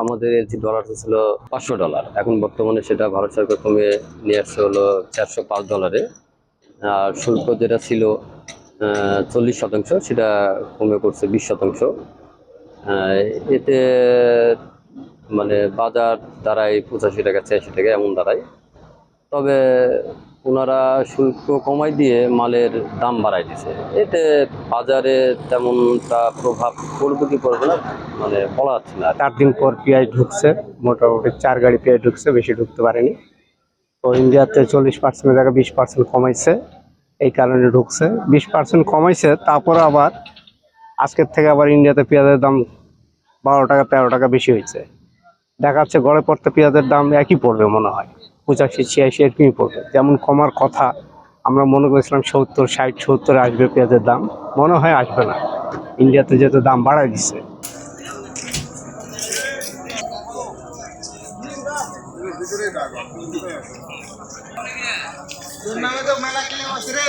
আমাদের এলসি ডলারটা ছিল পাঁচশো ডলার এখন বর্তমানে সেটা ভারত সরকার কমে নিয়ে আসছে হলো চারশো পাঁচ ডলারে আর শুল্ক যেটা ছিল চল্লিশ শতাংশ, সেটা কমে করছে বিশ শতাংশ। এতে মানে বাজার দাঁড়ায় পঁচাশি টাকা, ছিয়াশি টাকা, এমন দাঁড়ায়। তবে ওনারা শুল্ক কমাই দিয়ে মালের দাম বাড়াই দিছে। এতে বাজারে তেমনটা প্রভাব পড়বে কি পড়বে না মানে বলা যাচ্ছে না। চার দিন পর পেঁয়াজ ঢুকছে, মোটামুটি চার গাড়ি পেঁয়াজ ঢুকছে, বেশি ঢুকতে পারেনি। তো ইন্ডিয়াতে চল্লিশ পার্সেন্টের জায়গায় বিশ পার্সেন্ট কমাইছে, এই কারণে ঢুকছে। বিশ পার্সেন্ট কমাইছে, তারপরে আবার আজকের থেকে আবার ইন্ডিয়াতে পেঁয়াজের দাম বারো টাকা, তেরো টাকা বেশি হয়েছে। দেখা যাচ্ছে গড়ে পড়তে পেঁয়াজের দাম একই পড়বে মনে হয়। পঁচাশি, ছিয়াশি এরকমই পড়বে। যেমন কমার কথা, আমরা মনে করেছিলাম সত্তর, ষাট, সত্তরে আসবে পেঁয়াজের দাম। মনে হয় আসবে না। ইন্ডিয়াতে যেহেতু দাম বাড়ায় দিচ্ছে মেলা কিনে রে।